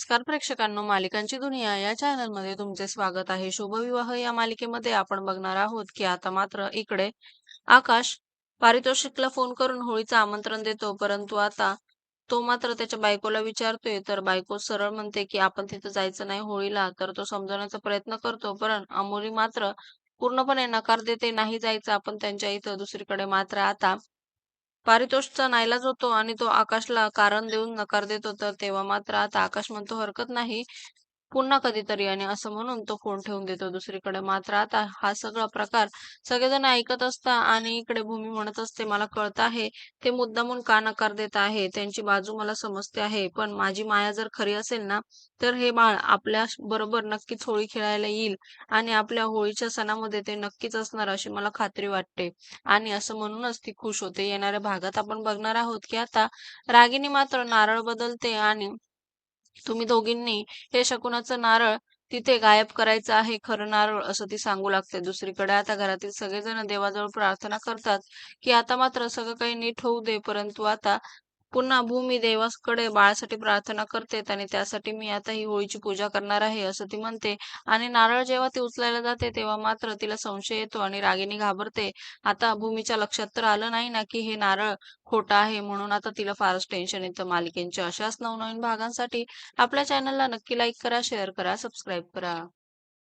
नमस्कार प्रेक्षकांनो मालिकांची दुनिया या चॅनलमध्ये तुमचे स्वागत आहे. शुभविवाह या मालिकेमध्ये आपण बघणार आहोत की आता मात्र इकडे आकाश पारितोषिकला फोन करून होळीचं आमंत्रण देतो. परंतु आता तो मात्र त्याच्या बायकोला विचारतोय. तर बायको सरळ म्हणते की आपण तिथं जायचं नाही होळीला. तर तो समजवण्याचा प्रयत्न करतो. पण अमोली मात्र पूर्णपणे नकार देते. नाही जायचं. आपण त्यांच्या इथं दुसरीकडे मात्र आता पारितोषचा नाईलाज होतो आणि तो आकाशला कारण देऊन नकार देतो तर तेव्हा मात्र आता आकाश म्हणतो हरकत नाही. पुन्हा कधीतरी आणि असं म्हणून तो फोन ठेवून देतो दुसरीकडे. मात्र आता हा सगळा प्रकार सगळेजण ऐकत असता आणि इकडे भूमी म्हणत असते मला कळत आहे ते मुद्दामून का नकार देत आहे? त्यांची बाजू मला समजते आहे. पण माझी माया जर खरी असेल ना तर हे बाळ आपल्या बरोबर नक्कीच होळी खेळायला येईल आणि आपल्या होळीच्या सणामध्ये ते नक्कीच असणार अशी मला खात्री वाटते आणि असं म्हणूनच ती खुश होते. येणाऱ्या भागात आपण बघणार आहोत की आता रागिनी मात्र नारळ बदलते आणि तुम्ही दोघींनी हे शकुनाचं नारळ तिथे गायब करायचं आहे खरं नारळ असं ती सांगू लागते. दुसरीकडे आता घरातील सगळेजण देवाजवळ प्रार्थना करतात की आता मात्र सगळं काही नीट होऊ दे परंतु आता पुन्हा भूमी देवाकडे बाळासाठी प्रार्थना करते आणि त्यासाठी मी आता ही होळीची पूजा करणार आहे असं ती म्हणते. आणि नारळ जेव्हा ती उचलायला जाते तेव्हा मात्र तिला संशय येतो आणि रागिनी घाबरते. आता भूमीच्या लक्षात तर आलं नाही ना की हे नारळ खोटं आहे म्हणून आता तिला फारच टेन्शन येतं. मालिकेंच्या अशाच नवनवीन भागांसाठी आपल्या चॅनलला नक्की लाईक करा शेअर करा सबस्क्राईब करा.